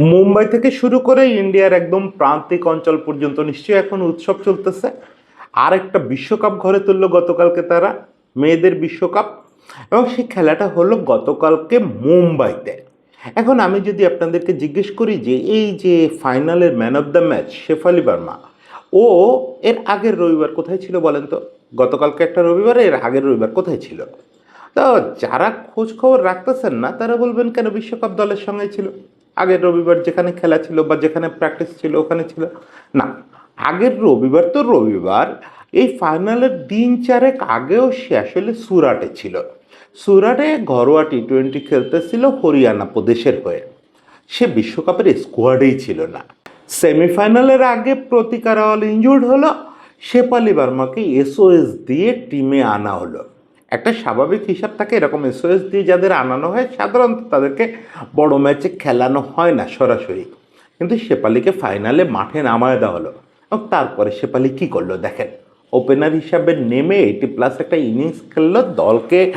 মুম্বাই থেকে শুরু করে ইন্ডিয়ার একদম প্রান্তিক অঞ্চল পর্যন্ত নিশ্চয়ই এখন উৎসব চলতেছে। আর একটা বিশ্বকাপ ঘরে তুললো গতকালকে তারা, মেয়েদের বিশ্বকাপ। এবং সেই খেলাটা হলো গতকালকে মুম্বাইতে। এখন আমি যদি আপনাদেরকে জিজ্ঞেস করি যে এই যে ফাইনালের man of the match Shefali Verma, ও এর আগের রবিবার কোথায় ছিল বলেন তো? গতকালকে একটা রবিবার, এর আগের রবিবার কোথায় ছিল? তো যারা খোঁজ খবর রাখতেছেন না, তারা বলবেন কেন বিশ্বকাপ দলের সঙ্গে ছিল? আগের রবিবার যেখানে খেলা ছিল বা যেখানে প্র্যাকটিস ছিল, ওখানে ছিল। না, আগের রবিবার তো রবিবার, এই ফাইনালের দিন চারেক আগেও সে আসলে সুরাটে ছিল। সুরাটে ঘরোয়া টি টোয়েন্টি খেলতেছিল হরিয়ানা প্রদেশের হয়ে। সে বিশ্বকাপের স্কোয়াডেই ছিল না। সেমিফাইনালের আগে প্রতিকার অল ইনজুর্ড হলো শেপালি বার্মাকে এসওএস দিয়ে টিমে আনা হলো। একটা স্বাভাবিক হিসাব থাকে, এরকম এসওএস দিয়ে যাদের আনানো হয়, সাধারণত তাদেরকে বড় ম্যাচে খেলানো হয় না সরাসরি। কিন্তু শেপালিকে ফাইনালে মাঠে নামায় দেওয়া হলো। এবং তারপরে শেপালি কী করল দেখেন? ওপেনার হিসাবে নেমে এইটি প্লাস একটা ইনিংস খেললো, দলকে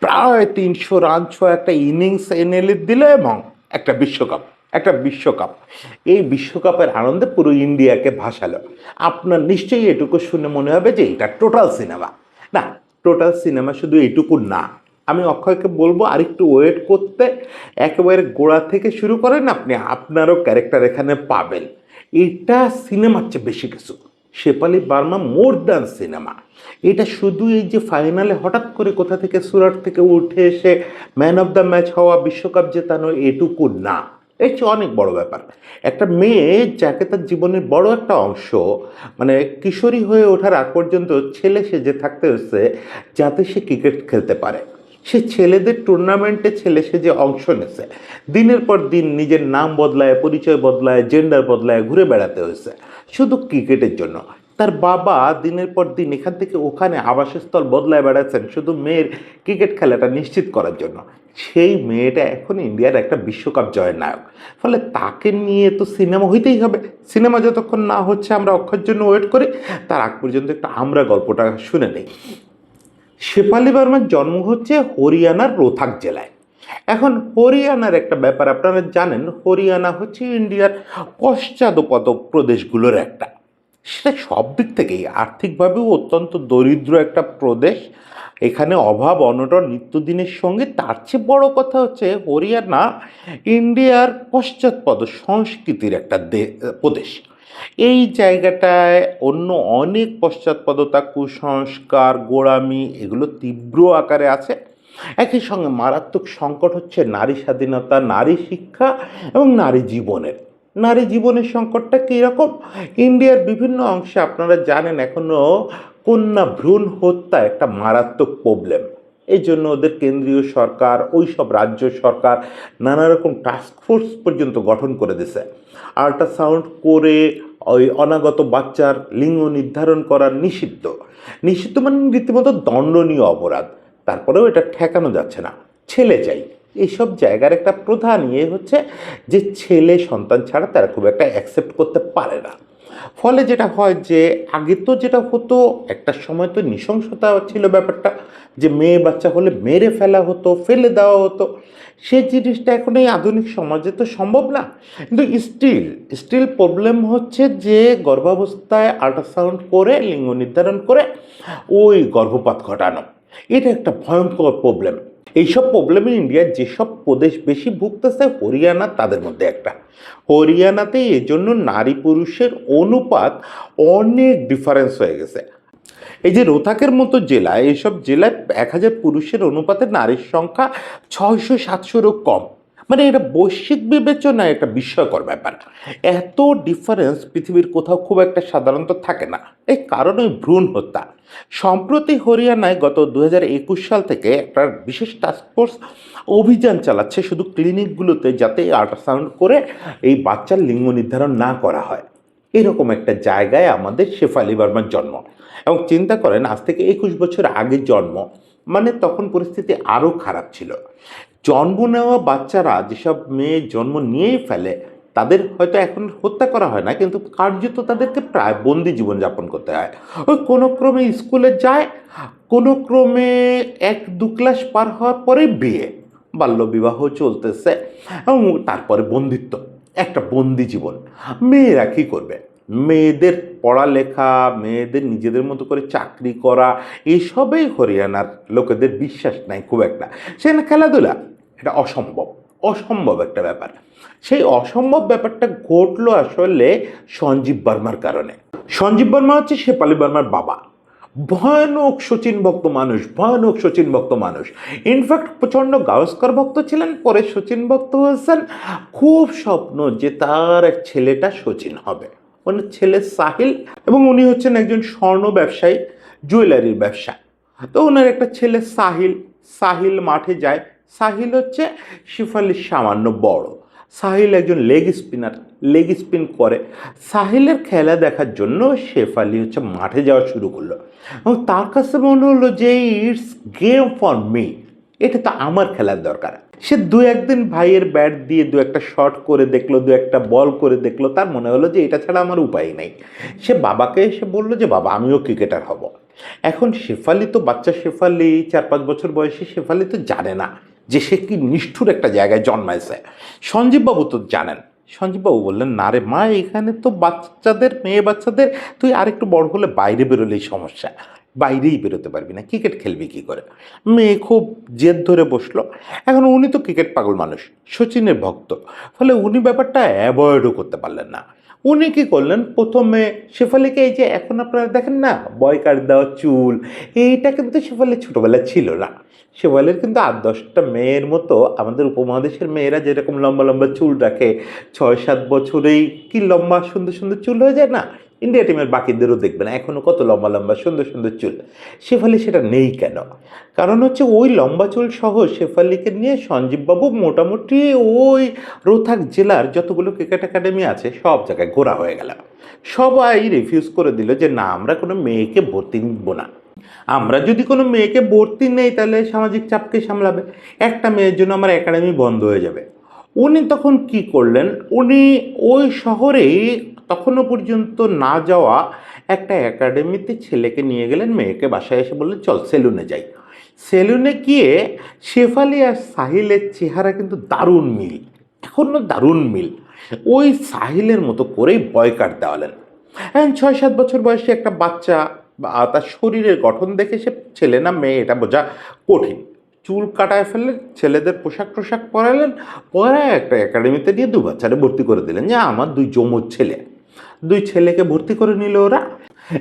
প্রায় তিনশো রান ছোঁয়া একটা ইনিংস এনে দিল এবং একটা বিশ্বকাপ একটা বিশ্বকাপ। এই বিশ্বকাপের আনন্দে পুরো ইন্ডিয়াকে ভাসালো। আপনার নিশ্চয়ই এটুকু শুনে মনে হবে যে এটা টোটাল সিনেমা না টোটাল সিনেমা শুধু এইটুকু না। আমি অক্ষয়কে বলব আরেকটু ওয়েট করতে, একেবারে গোড়া থেকে শুরু করেন আপনি, আপনারও ক্যারেক্টার এখানে পাবেন। এটা সিনেমার চেয়ে বেশি কিছু। Shefali Verma more than cinema. এটা শুধু এই যে ফাইনালে হঠাৎ করে কোথা থেকে সুরাট থেকে উঠে এসে ম্যান অফ দ্য ম্যাচ হওয়া বিশ্বকাপ জেতানো এটুকু না। এর চেয়ে অনেক বড় ব্যাপার। একটা মেয়ে যাকে তার জীবনের বড় একটা অংশ মানে কিশোরী হয়ে ওঠার আগ পর্যন্ত ছেলে সেজে থাকতে হচ্ছে যাতে সে ক্রিকেট খেলতে পারে। সে ছেলেদের টুর্নামেন্টে ছেলে সেজে অংশ নেছে। দিনের পর দিন নিজের নাম বদলায়, পরিচয় বদলায় জেন্ডার বদলায়, ঘুরে বেড়াতে হয়েছে শুধু ক্রিকেটের জন্য তার বাবা দিনের পর দিন এখান থেকে ওখানে আবাসস্থল বদলায় বেড়াচ্ছেন শুধু মেয়ের ক্রিকেট খেলাটা নিশ্চিত করার জন্য। সেই মেয়েটা এখন ইন্ডিয়ার একটা বিশ্বকাপ জয়ের নায়ক। ফলে তাকে নিয়ে তো সিনেমা হইতেই হবে। সিনেমা যতক্ষণ না হচ্ছে আমরা অক্ষয়ের জন্য ওয়েট করি, তার আগ পর্যন্ত একটা আমরা গল্পটা শুনে নেই। শেফালি বার্মার জন্ম হচ্ছে হরিয়ানার রোথাক জেলায়। এখন হরিয়ানার একটা ব্যাপার, আপনারা জানেন, হরিয়ানা হচ্ছে ইন্ডিয়ার পশ্চাদপদ প্রদেশগুলোর একটা। সেটা সব দিক থেকেই আর্থিকভাবেও অত্যন্ত দরিদ্র একটা প্রদেশ। এখানে অভাব, অনটন, নিত্যদিনের সঙ্গে তার চেয়ে বড় কথা হচ্ছে হরিয়ানা ইন্ডিয়ার পশ্চাৎপদ সংস্কৃতির একটা প্রদেশ। এই জায়গাটায় অন্য অনেক পশ্চাৎপদতা, কুসংস্কার, গোড়ামি এগুলো তীব্র আকারে আছে। একই সঙ্গে মারাত্মক সংকট হচ্ছে নারী স্বাধীনতা, নারী শিক্ষা এবং নারী জীবনের। নারী জীবনের সংকটটা কীরকম? ইন্ডিয়ার বিভিন্ন অংশে আপনারা জানেন এখনও কন্যা ভ্রূণ হত্যা একটা মারাত্মক প্রবলেম এই জন্য ওদের কেন্দ্রীয় সরকার, ওই সব রাজ্য সরকার নানা রকম টাস্ক ফোর্স পর্যন্ত গঠন করে দিছে। আল্ট্রাসাউন্ড করে ওই অনাগত বাচ্চার লিঙ্গ নির্ধারণ করা নিষিদ্ধ। নিষিদ্ধ মানে রীতিমতো দণ্ডনীয় অপরাধ। তারপরেও এটা ঠেকানো যাচ্ছে না। ছেলে চাই। এইসব জায়গার একটা প্রধান ইয়ে হচ্ছে যে ছেলে সন্তান ছাড়া তারা খুব একটা অ্যাকসেপ্ট করতে পারে না। ফলে যেটা হয় যে আগে তো যেটা হতো, একটা সময় তো নৃশংসতা ছিল ব্যাপারটা, যে মেয়ে বাচ্চা হলে মেরে ফেলা হতো, ফেলে দেওয়া হতো। সে জিনিসটা এখন এই আধুনিক সমাজে তো সম্ভব না। কিন্তু স্টিল স্টিল প্রবলেম হচ্ছে যে গর্ভাবস্থায় আল্ট্রাসাউন্ড করে, লিঙ্গ নির্ধারণ করে ওই গর্ভপাত ঘটানো। এটা একটা ভয়ঙ্কর প্রবলেম এইসব প্রবলেমে ইন্ডিয়ার যেসব প্রদেশ বেশি ভুগতেছে হরিয়ানা তাদের মধ্যে একটা। হরিয়ানাতে এজন্য নারী পুরুষের অনুপাত অনেক ডিফারেন্স হয়ে গেছে। এই যে রোথাকের মতো জেলায় এইসব জেলায় এক হাজার পুরুষের অনুপাতে নারীর সংখ্যা ছয়শো সাতশোরও কম। মানে এটা বৈশ্বিক বিবেচনায় একটা বিস্ময়কর ব্যাপার। এত ডিফারেন্স পৃথিবীর কোথাও খুব একটা সাধারণত থাকে না। এই কারণ ভ্রূণ হত্যা। সম্প্রতি হরিয়ানায় গত দু সাল থেকে একটা বিশেষ টাস্কফোর্স অভিযান চালাচ্ছে। শুধু ক্লিনিকগুলোতে যাতে আল্ট্রাসাউন্ড করে এই বাচ্চার লিঙ্গ নির্ধারণ না করা হয়। এরকম একটা জায়গায় আমাদের শেফালি বর্মার জন্ম। এবং চিন্তা করেন, আজ থেকে একুশ বছর আগে জন্ম মানে তখন পরিস্থিতি আরও খারাপ ছিল। জন্ম নেওয়া বাচ্চারা যেসব মেয়ে জন্ম নিয়েই ফেলে তাদের হয়তো এখন হত্যা করা হয় না, কিন্তু কার্যত তাদেরকে প্রায় বন্দি জীবনযাপন করতে হয়। ওই কোনো ক্রমে স্কুলে যায়, কোনো ক্রমে এক দু ক্লাস পার হওয়ার পরে বিয়ে, বাল্যবিবাহ চলতেছে, এবং তারপরে বন্দিত্ব একটা বন্দি জীবন। মেয়েরা কী করবে? মেয়েদের পড়ালেখা, মেয়েদের নিজেদের মতো করে চাকরি করা, এসবেই হরিয়ানার লোকেদের বিশ্বাস নাই, খুব একটা। সেখানে খেলাধুলা, এটা অসম্ভব। অসম্ভব একটা ব্যাপার। সেই অসম্ভব ব্যাপারটা ঘটলো আসলে সঞ্জীব বর্মার কারণে। সঞ্জীব বর্মা হচ্ছে শেপালি বর্মার বাবা। ভয়ানক সচিন ভক্ত মানুষ, ভয়ানক শচীন ভক্ত মানুষ। ইনফ্যাক্ট প্রচণ্ড গাওস্কর ভক্ত ছিলেন, পরে শচীন ভক্ত হয়েছেন। খুব স্বপ্ন যে তার এক ছেলেটা শচীন হবে। ওনার ছেলে সাহিল এবং উনি হচ্ছেন একজন স্বর্ণ ব্যবসায়ী, জুয়েলারির ব্যবসা। তো ওনার একটা ছেলে সাহিল সাহিল মাঠে যায় সাহিল হচ্ছে শিফালির সামান্য বড়। সাহিল একজন লেগ স্পিনার লেগ স্পিন করে। সাহিলের খেলা দেখার জন্য শেফালি হচ্ছে মাঠে যাওয়া শুরু করল। এবং তার কাছে মনে হলো যে ইটস গেম ফর মি এটা তো আমার খেলার দরকার। সে দু একদিন ভাইয়ের ব্যাট দিয়ে দু একটা শট করে দেখল, দু একটা বল করে দেখল। তার মনে হলো যে, এটা ছাড়া আমার উপায় নেই। সে বাবাকে এসে বলল যে, বাবা, আমিও ক্রিকেটার হব। এখন শেফালি তো, বাচ্চা শেফালি, চার পাঁচ বছর বয়সে শেফালি তো জানে না। যে সে কি নিষ্ঠুর একটা জায়গায় জন্মাইছে। সঞ্জীববাবু তো জানেন। সঞ্জীববাবু বললেন, না রে মা, এখানে তো বাচ্চাদের, মেয়ে বাচ্চাদের, তুই আরেকটু বড় হলে বাইরে বেরোলেই সমস্যা। বাইরেই বেরোতে পারবি না, ক্রিকেট খেলবি কী করে? মেয়ে খুব জেদ ধরে বসল। এখন উনি তো ক্রিকেট পাগল মানুষ সচিনের ভক্ত। ফলে উনি ব্যাপারটা অ্যাভয়েডও করতে পারলেন না। উনি কী করলেন? প্রথমে শেফালিকে এই যে এখন আপনারা দেখেন না বয়কার দেওয়া চুল, এইটা কিন্তু শেফালি ছোটোবেলায় ছিল না। শেফালির কিন্তু আট, দশটা মেয়ের মতো আমাদের উপমহাদেশের মেয়েরা যেরকম লম্বা লম্বা চুল রাখে, ছয়, সাত বছরেই কি লম্বা, সুন্দর সুন্দর চুল হয়ে যায় না? ইন্ডিয়া টিমের বাকিদেরও দেখবেন এখনও কত লম্বা লম্বা সুন্দর সুন্দর চুল। শেফালি সেটা নেই কেন? কারণ হচ্ছে ওই লম্বা চুল সহ শেফালিকে নিয়ে সঞ্জীববাবু মোটামুটি ওই রোথাক জেলার যতগুলো ক্রিকেট একাডেমি আছে সব জায়গায় ঘোরা হয়ে গেল। সবাই রিফিউজ করে দিল যে, না, আমরা কোনো মেয়েকে ভর্তি নিব না। আমরা যদি কোনো মেয়েকে ভর্তি নেই, তাহলে সামাজিক চাপকে সামলাবে। একটা মেয়ের জন্য আমার একাডেমি বন্ধ হয়ে যাবে। উনি তখন কি করলেন, উনি ওই শহরেই তখনও পর্যন্ত না যাওয়া একটা একাডেমিতে ছেলেকে নিয়ে গেলেন, মেয়েকে বাসায় এসে বললেন, চল সেলুনে যাই। সেলুনে গিয়ে শেফালি আর সাহিলের চেহারা কিন্তু দারুণ মিল, এখনও দারুণ মিল। ওই সাহিলের মতো করেই বয়কাট দেওয়ালেন। এখন ছয় সাত বছর বয়সে একটা বাচ্চা, বা তার শরীরের গঠন দেখে সে ছেলে না, মেয়ে, এটা বোঝা কঠিন। চুল কাটায় ফেললেন, ছেলেদের পোশাক টোশাক পরালেন পরে একটা একাডেমিতে নিয়ে দু বাচ্চারে ভর্তি করে দিলেন। যে আমার দুই যমজ ছেলে। দুই ছেলেকে ভর্তি করে নিল ওরা।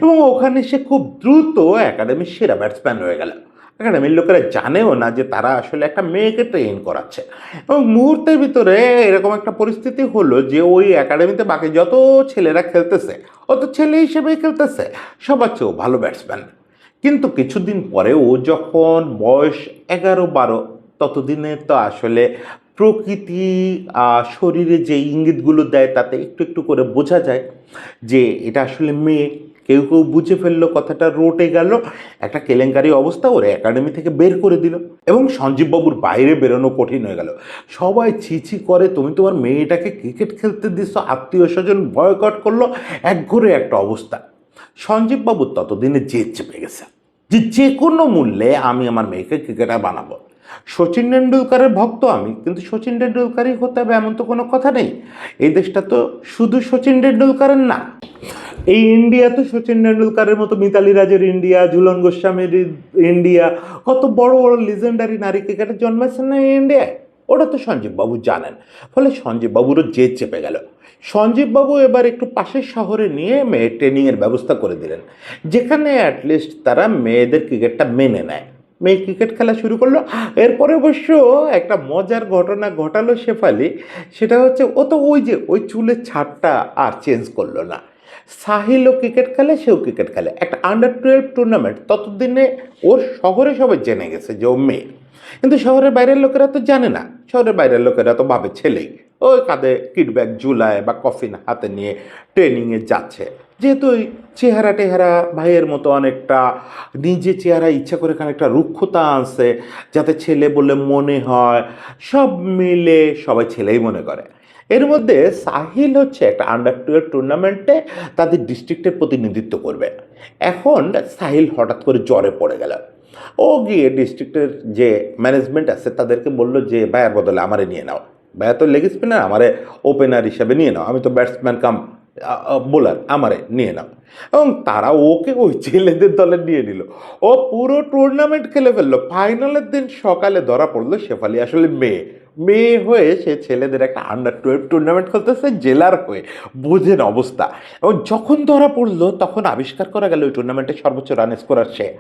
এবং ওখানে সে খুব দ্রুত একাডেমির সেরা ব্যাটসম্যান হয়ে গেল। একাডেমির লোকেরা জানেও না যে তারা আসলে একটা মেয়েকে ট্রেন করাচ্ছে। এবং মুহূর্তের ভিতরে এরকম একটা পরিস্থিতি হলো যে ওই একাডেমিতে বাকি যত ছেলেরা খেলতেছে, অত ছেলে হিসেবেই খেলতেছে, সবার চেয়েও ভালো ব্যাটসম্যান কিন্তু কিছুদিন পরে ও যখন বয়স এগারো বারো, ততদিনে তো আসলে প্রকৃতি শরীরে যে ইঙ্গিতগুলো দেয় তাতে একটু একটু করে বোঝা যায় যে এটা আসলে মেয়ে। কেউ কেউ বুঝে ফেলল কথাটা, রোটে গেল, একটা কেলেঙ্কারি অবস্থা ওর একাডেমি থেকে বের করে দিল এবং সঞ্জীববাবুর বাইরে বেরোনো কঠিন হয়ে গেল। সবাই ছিছি করে, তুমি তোমার মেয়েটাকে ক্রিকেট খেলতে দিচ্ছ আত্মীয় স্বজন বয়কট করল। একঘরে একটা অবস্থা। সঞ্জীববাবুর ততদিনে জেদ চেপে গেছে যে যে কোনো মূল্যে আমি আমার মেয়েকে ক্রিকেটার বানাবো। সচিন টেন্ডুলকারের ভক্ত আমি, কিন্তু সচিন টেন্ডুলকারই হতে হবে এমন তো কোনো কথা নেই। এই দেশটা তো শুধু সচিন টেন্ডুলকারের না। এই ইন্ডিয়া তো সচিন টেন্ডুলকারের মতো মিতালি রাজের ইন্ডিয়া ঝুলন গোস্বামীর ইন্ডিয়া কত বড় বড় লিজেন্ডারি নারী ক্রিকেটার জন্মাচ্ছে না এই ইন্ডিয়ায় ওটা তো সঞ্জীববাবু জানেন। ফলে সঞ্জীববাবুরও জেদ চেপে গেল। সঞ্জীববাবু এবার একটু পাশের শহরে নিয়ে মেয়ে ট্রেনিংয়ের ব্যবস্থা করে দিলেন। যেখানে অ্যাটলিস্ট তারা মেয়েদের ক্রিকেটটা মেনে নেয়। মেয়ে ক্রিকেট খেলা শুরু করল। এরপরে অবশ্য একটা মজার ঘটনা ঘটালো শেফালি। সেটা হচ্ছে ও তো ওই যে ওই চুলের ছাড়টা আর চেঞ্জ করল না। সাহিলও ক্রিকেট খেলে, সেও ক্রিকেট খেলে। একটা আন্ডার টুয়েলভ টুর্নামেন্ট ততদিনে ওর শহরে সবাই জেনে গেছে যে ও মেয়ে। কিন্তু শহরের বাইরের লোকেরা তো জানে না। শহরের বাইরের লোকেরা তো ভাবে ছেলেই। ওই কাঁধে কিটব্যাগ ঝুলায় বা কফিন হাতে নিয়ে ট্রেনিংয়ে যাচ্ছে। যেহেতু চেহারা টেহারা ভাইয়ের মতো অনেকটা, নিজে চেহারা ইচ্ছা করে খানিকটা রুক্ষতা আনছে, যাতে ছেলে বলে মনে হয়, সব মিলে সবাই ছেলেই মনে করে। এর মধ্যে সাহিল হচ্ছে একটা আন্ডার টুয়েলভ টুর্নামেন্টে তাদের ডিস্ট্রিক্টের প্রতিনিধিত্ব করবে। এখন সাহিল হঠাৎ করে জ্বরে পড়ে গেল। ও গিয়ে ডিস্ট্রিক্টের যে ম্যানেজমেন্ট আছে তাদেরকে বলল যে, ভাইয়ার বদলে আমারে নিয়ে নাও। ভাইয়া তো লেগ স্পিনার আমারে ওপেনার হিসাবে নিয়ে নাও। আমি তো ব্যাটসম্যান কাম বোলার আমারে নিয়ে নাও। এবং তারা ওকে ওই ছেলেদের দলে নিয়ে নিল। ও পুরো টুর্নামেন্ট খেলে ফেলল। ফাইনালের দিন সকালে ধরা পড়ল শেফালি, আসলে মেয়ে। মেয়ে হয়ে সে ছেলেদের একটা আন্ডার টুয়েলভ টুর্নামেন্ট খেলতেছে, জেলার হয়ে। বোঝেন অবস্থা। এবং যখন ধরা পড়ল, তখন আবিষ্কার করা গেল ওই টুর্নামেন্টে সর্বোচ্চ রান স্কোরার সে।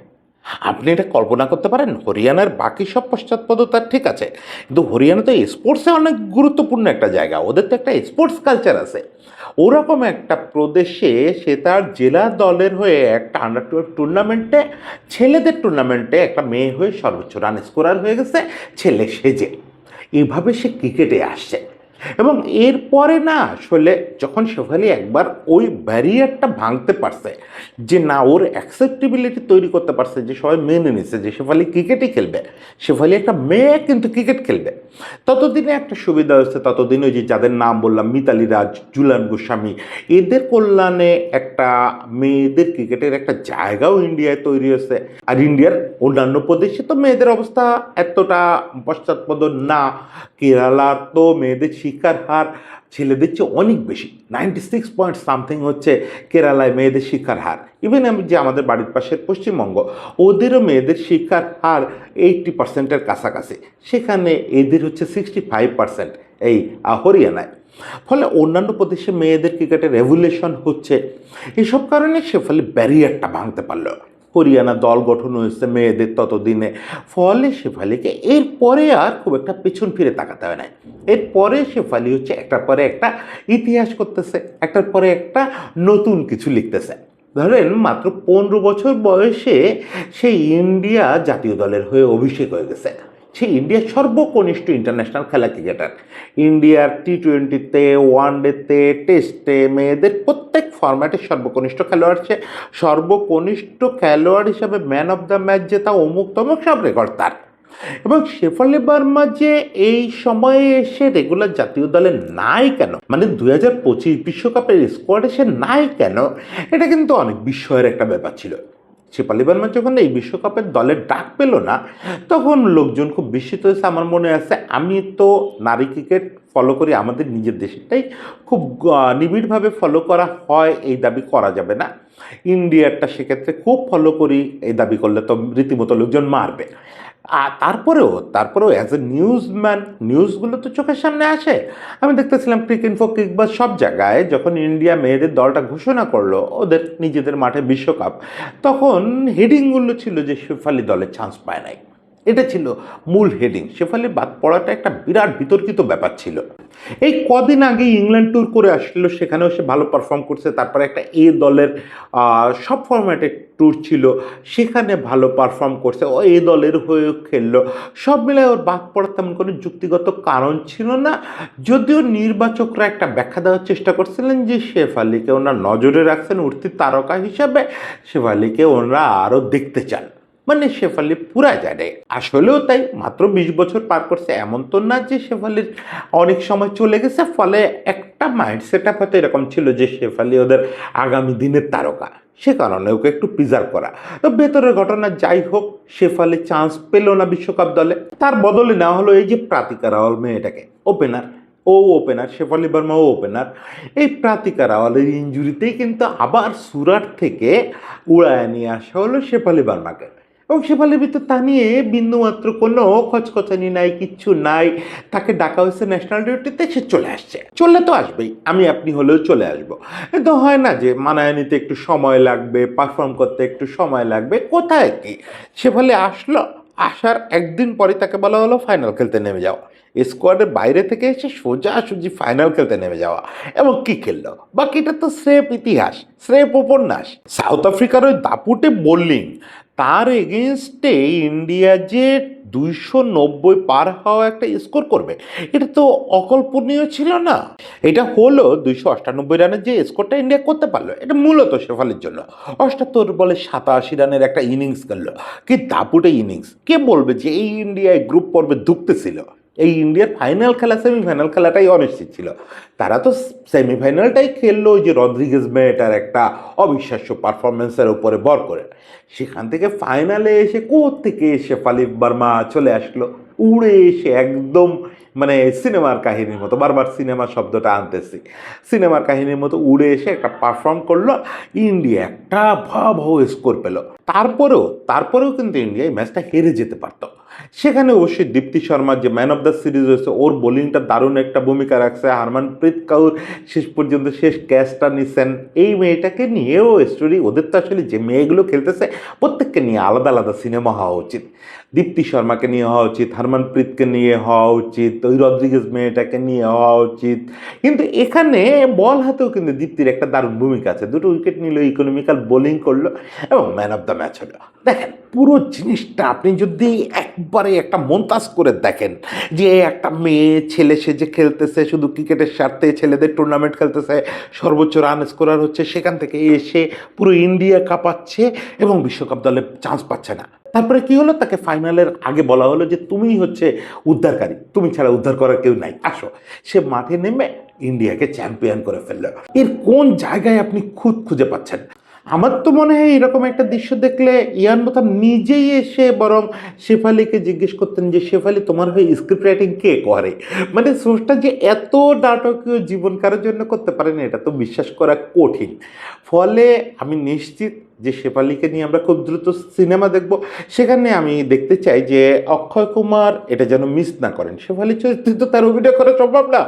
আপনি এটা কল্পনা করতে পারেন, হরিয়ানার বাকি সব পশ্চাৎপদতা ঠিক আছে, কিন্তু হরিয়ানা তো স্পোর্টসে অনেক গুরুত্বপূর্ণ একটা জায়গা, ওদের তো একটা স্পোর্টস কালচার আছে। ওরকম একটা প্রদেশে সে তার জেলা দলের হয়ে একটা আন্ডার টুয়েলভ টুর্নামেন্টে ছেলেদের টুর্নামেন্টে একটা মেয়ে হয়ে সর্বোচ্চ রান স্কোরার হয়ে গেছে, ছেলে সেজে। এভাবে সে ক্রিকেটে আসছে। এবং এরপরে না আসলে যখন শেফালি একবার ওই ব্যারিয়ারটা ভাঙতে পারছে, যে না ওর অ্যাকসেপ্টেবিলিটি তৈরি করতে পারছে, যে সবাই মেনে নিচ্ছে যে শেফালি ক্রিকেটই খেলবে, শেফালি একটা মেয়ে কিন্তু ক্রিকেট খেলবে। ততদিনে একটা সুবিধা হয়েছে, ততদিন ওই যে যাদের নাম বললাম, মিতালি রাজ, জুলান গোস্বামী, এদের কল্যাণে একটা মেয়েদের ক্রিকেটের একটা জায়গাও ইন্ডিয়ায় তৈরি হয়েছে। আর ইন্ডিয়ার অন্যান্য প্রদেশে তো মেয়েদের অবস্থা এতটা পশ্চাৎপদ না, কেরালার তো মেয়েদের শিক্ষার হার ছেলেদের চেয়ে অনেক বেশি। নাইনটি সিক্স পয়েন্ট সামথিং হচ্ছে কেরালায় মেয়েদের শিক্ষার হার। ইভেন আমি যে আমাদের বাড়ির পাশের পশ্চিমবঙ্গ, ওদেরও মেয়েদের শিক্ষার হার এইটটি পার্সেন্টের কাছাকাছি। সেখানে এদের হচ্ছে সিক্সটি ফাইভ পার্সেন্ট এই হরিয়ানায়। ফলে অন্যান্য প্রদেশে মেয়েদের ক্রিকেটে রেভুলেশন হচ্ছে। এসব কারণে সে ফলে ব্যারিয়ারটা ভাঙতে পারল। হরিয়ানা দল গঠন হয়েছে মেয়েদের ততদিনে। ফলে শেফালিকে এরপরে আর খুব একটা পেছন ফিরে তাকাতে হয় না এরপরে শেফালি হচ্ছে একটার পরে একটা ইতিহাস করতেছে, একটার পরে একটা নতুন কিছু লিখতেছে। ধরেন মাত্র পনেরো বছর বয়সে সেই ইন্ডিয়া জাতীয় দলের হয়ে অভিষেক হয়ে গেছে। সে ইন্ডিয়ার সর্বকনিষ্ঠ ইন্টারন্যাশনাল খেলা ক্রিকেটার ইন্ডিয়ার টি টোয়েন্টিতে ওয়ান ডেতে টেস্টে মেয়েদের প্রত্যেক ফরম্যাটের সর্বকনিষ্ঠ খেলোয়াড় সে। সর্বকনিষ্ঠ খেলোয়াড় হিসাবে ম্যান অফ দ্য ম্যাচ জেতা অমুক তমুক সব রেকর্ড তার। এবং শেফালি বার্মা যে এই সময়ে এসে রেগুলার জাতীয় দলে নাই কেন? মানে দুই হাজার পঁচিশ বিশ্বকাপের স্কোয়াডে সে নাই কেন? এটা কিন্তু অনেক বিস্ময়ের একটা ব্যাপার ছিল। শেফালি বর্মা যখন এই বিশ্বকাপের দলের ডাক পেল না, তখন লোকজন খুব বিস্মিত হয়েছে। আমার মনে আছে, আমি তো নারী ক্রিকেট ফলো করি, আমাদের নিজের দেশেরটাই খুব নিবিড়ভাবে ফলো করা হয়, এই দাবি করা যাবে না। ইন্ডিয়ারটা সেক্ষেত্রে খুব ফলো করি, এই দাবি করলে তো রীতিমতো লোকজন মারবে। আর তারপরেও তারপরেও অ্যাজ এ নিউজম্যান নিউজগুলো তো চোখের সামনে আসে। আমি দেখতেছিলাম ক্রিক ইনফো ক্রিক বা সব জায়গায় যখন ইন্ডিয়া মেয়েদের দলটা ঘোষণা করল, ওদের নিজেদের মাঠে বিশ্বকাপ, তখন হেডিংগুলো ছিল যে শেফালি দলের চান্স পায় নাই। এটা ছিল মূল হেডিং। শেফালি বাদ পড়াটা একটা বিরাট বিতর্কিত ব্যাপার ছিল। এই কদিন আগে ইংল্যান্ড ট্যুর করে আসলো, সেখানেও সে ভালো পারফর্ম করছে। তারপরে একটা এ দলের সব ফরম্যাটে ট্যুর ছিল। সেখানে ভালো পারফর্ম করছে। ও এ দলের হয়ে খেললো। সব মিলে ওর বাদ পড়ার তেমন কোনো যুক্তিগত কারণ ছিল না। যদিও নির্বাচকরা একটা ব্যাখ্যা দেওয়ার চেষ্টা করছিলেন যে শেফ আলীকে ওনারা নজরে রাখছেন উঠতি তারকা হিসাবে। শেফ আলীকে ওনারা আরও দেখতে চান। মানে শেফালি পুরা জানে। আসলেও তাই মাত্র বিশ বছর পার করছে এমন তো না যে শেফালির অনেক সময় চলে গেছে, ফলে একটা মাইন্ড সেট আপ হয়তো এরকম ছিল যে শেফালি ওদের আগামী দিনের তারকা। সে কারণে ওকে একটু প্রিজার্ভ করা। তো ভেতরের ঘটনা যাই হোক, শেফালি চান্স পেল না বিশ্বকাপ দলে। তার বদলে নেওয়া হলো এই যে প্রাতিকা রাওয়াল মেয়েটাকে। ওপেনার ও ওপেনার শেফালি বর্মা ও ওপেনার এই প্রাতিকা রাওয়ালের ইঞ্জুরিতেই কিন্তু আবার সুরাট থেকে উড়ায় নিয়ে আসা হলো শেফালি বার্মাকে। এবং সে শেফালির ভিতর তা নিয়ে বিন্দুমাত্র কোনো খচখচানি নাই, কিচ্ছু নাই। তাকে ডাকা হয়েছে ন্যাশনাল ডিউটিতে সে চলে আসছে। চলে তো আসবেই। আমি, আপনি হলেও চলে আসব। তো হয় না যে মানায় নিতে একটু সময় লাগবে পারফর্ম করতে একটু সময় লাগবে, কোথায় কি? শেফালি আসলো। আসার একদিন পরে তাকে বলা হলো ফাইনাল খেলতে নেমে যাও। স্কোয়াডের বাইরে থেকে এসে সোজাসুজি ফাইনাল খেলতে নেমে যাওয়া। এবং কি খেললো? বাকিটা তো স্রেপ ইতিহাস স্রেপ উপন্যাস। সাউথ আফ্রিকার ওই দাপুটে বোলিং তার এগেনস্টে ইন্ডিয়া যে দুইশো নব্বই পার হওয়া একটা স্কোর করবে, এটা তো অকল্পনীয় ছিল না। এটা হলো দুইশো অষ্টানব্বই রানের যে স্কোরটা ইন্ডিয়া করতে পারল, এটা মূলত সেফালের জন্য। অষ্টাত্তর বলে সাতাশি রানের একটা ইনিংস গেল কি দাপুটে ইনিংস কে বলবে যে এই ইন্ডিয়ায় গ্রুপ পর্বে ধুকতেছিল? এই ইন্ডিয়ার ফাইনাল খেলা সেমিফাইনাল খেলাটাই অনিশ্চিত ছিল। তারা তো সেমিফাইনালটাই খেললো যে রদ্রিগেজ মেয়েটার একটা অবিশ্বাস্য পারফরমেন্সের উপরে বর করে। সেখান থেকে ফাইনালে এসে থেকে শেফালি বার্মা চলে আসলো? উড়ে এসে একদম মানে সিনেমার কাহিনীর মতো, বারবার সিনেমা শব্দটা আনতেছি। সিনেমার কাহিনীর মতো উড়ে এসে একটা পারফর্ম করল, ইন্ডিয়া একটা ভয়াবহ স্কোর পেল। তারপরেও তারপরেও কিন্তু ইন্ডিয়া এই ম্যাচটা হেরে যেতে পারতো। সেখানে অবশ্যই দীপ্তি শর্মা যে ম্যান অফ দ্য সিরিজ হয়েছে ওর বোলিংটা দারুণ একটা ভূমিকা রাখছে। হারমানপ্রীত কাউর শেষ পর্যন্ত শেষ ক্যাচটা নিছেন। এই মেয়েটাকে নিয়েও স্টোরি ওদের তো আসলে যে মেয়েগুলো খেলতেছে, প্রত্যেককে নিয়ে আলাদা আলাদা সিনেমা হওয়া উচিত। দীপ্তি শর্মাকে নিয়ে হওয়া উচিত, হারমানপ্রীতকে নিয়ে হওয়া উচিত, ওই রদ্রিগেজ মেয়েটাকে নিয়ে হওয়া উচিত। কিন্তু এখানে বল হাতেও কিন্তু দীপ্তির একটা দারুণ ভূমিকা আছে। দুটো উইকেট নিল ইকোনমিক্যাল বোলিং করল এবং ম্যান অফ দ্য ম্যাচ হলো। দেখেন, পুরো জিনিসটা আপনি যদি একবারে একটা মন্তাজ করে দেখেন যে একটা মেয়ে, ছেলে সে যে খেলতেছে, শুধু ক্রিকেটের স্বার্থে ছেলেদের টুর্নামেন্ট খেলতেছে, সর্বোচ্চ রান স্কোরার হচ্ছে, সেখান থেকে এসে পুরো ইন্ডিয়া কাঁপাচ্ছে এবং বিশ্বকাপ দলে চান্স পাচ্ছে না। তারপরে কি হলো? তাকে ফাইনালের আগে বলা হলো যে, তুমিই হচ্ছে উদ্ধারকারী। তুমি ছাড়া উদ্ধার করার কেউ নাই। আসো। সে মাঠে নেমে ইন্ডিয়াকে চ্যাম্পিয়ন করে ফেলল। এর কোন জায়গায় আপনি খুদ খুঁজে পাচ্ছেন? আমার তো মনে হয় এরকম একটা দৃশ্য দেখলে ইয়ান বোথাম নিজেই এসে বরং শেফালিকে জিজ্ঞেস করতেন যে, শেফালি, তোমার হয়ে স্ক্রিপ্ট রাইটিং কে করে? মানে সোর্সটা যে এত নাটকীয় জীবন কারোর জন্য করতে পারেন, এটা তো বিশ্বাস করা কঠিন। ফলে আমি নিশ্চিত যে, শেফালিকে নিয়ে আমরা খুব দ্রুত সিনেমা দেখব। সেখানে আমি দেখতে চাই যে, অক্ষয় কুমার এটা যেন মিস না করেন। শেফালি চরিত্রে তো তার অভিনয় করা সম্ভব না।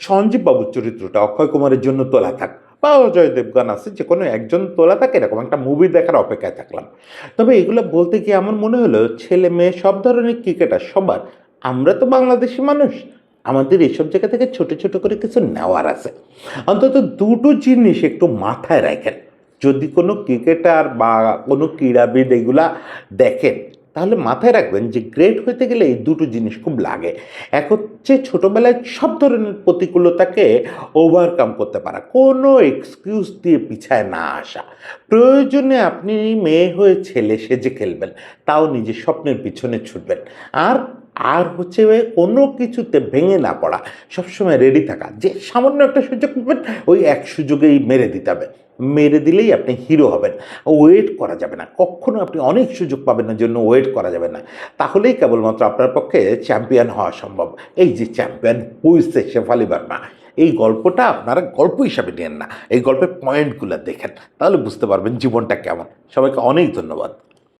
সঞ্জীব বাবুর চরিত্রটা অক্ষয় কুমারের জন্য তোলা থাক। বা অজয় দেবগান আছে, যে কোনো একজন তোলা থাকে এরকম একটা মুভি দেখার অপেক্ষায় থাকলাম। তবে এগুলো বলতে গিয়ে আমার মনে হলো, ছেলে মেয়ে সব ধরনের ক্রিকেটার সবার, আমরা তো বাংলাদেশি মানুষ, আমাদের এইসব জায়গা থেকে ছোট ছোট করে কিছু নেওয়ার আছে। অন্তত দুটো জিনিস একটু মাথায় রাখেন। যদি কোনো ক্রিকেটার বা কোনো ক্রীড়াবিদ এগুলা দেখেন তাহলে মাথায় রাখবেন যে গ্রেট হইতে গেলে এই দুটো জিনিস খুব লাগে। এক হচ্ছে ছোটোবেলায় সব ধরনের প্রতিকূলতাকে ওভারকাম করতে পারা। কোনো এক্সকিউজ দিয়ে পিছায় না আসা। প্রয়োজনে আপনি মেয়ে হয়ে ছেলে সেজে খেলবেন, তাও নিজের স্বপ্নের পিছনে ছুটবেন। আর আর হচ্ছে কোনো কিছুতে ভেঙে না পড়া, সবসময় রেডি থাকা। যে সামান্য একটা সুযোগ পাবেন, ওই এক সুযোগেই মেরে দিতে হবে। মেরে দিলেই আপনি হিরো হবেন। ওয়েট করা যাবে না। কখনো আপনি অনেক সুযোগ পাবেন না, জন্য ওয়েট করা যাবে না। তাহলেই কেবলমাত্র আপনার পক্ষে চ্যাম্পিয়ন হওয়া সম্ভব। এই যে চ্যাম্পিয়ন হয়েছে শেফালি বার্মা এই গল্পটা আপনারা গল্প হিসাবে নেন না। এই গল্পের পয়েন্টগুলো দেখেন। তাহলে বুঝতে পারবেন জীবনটা কেমন। সবাইকে অনেক ধন্যবাদ।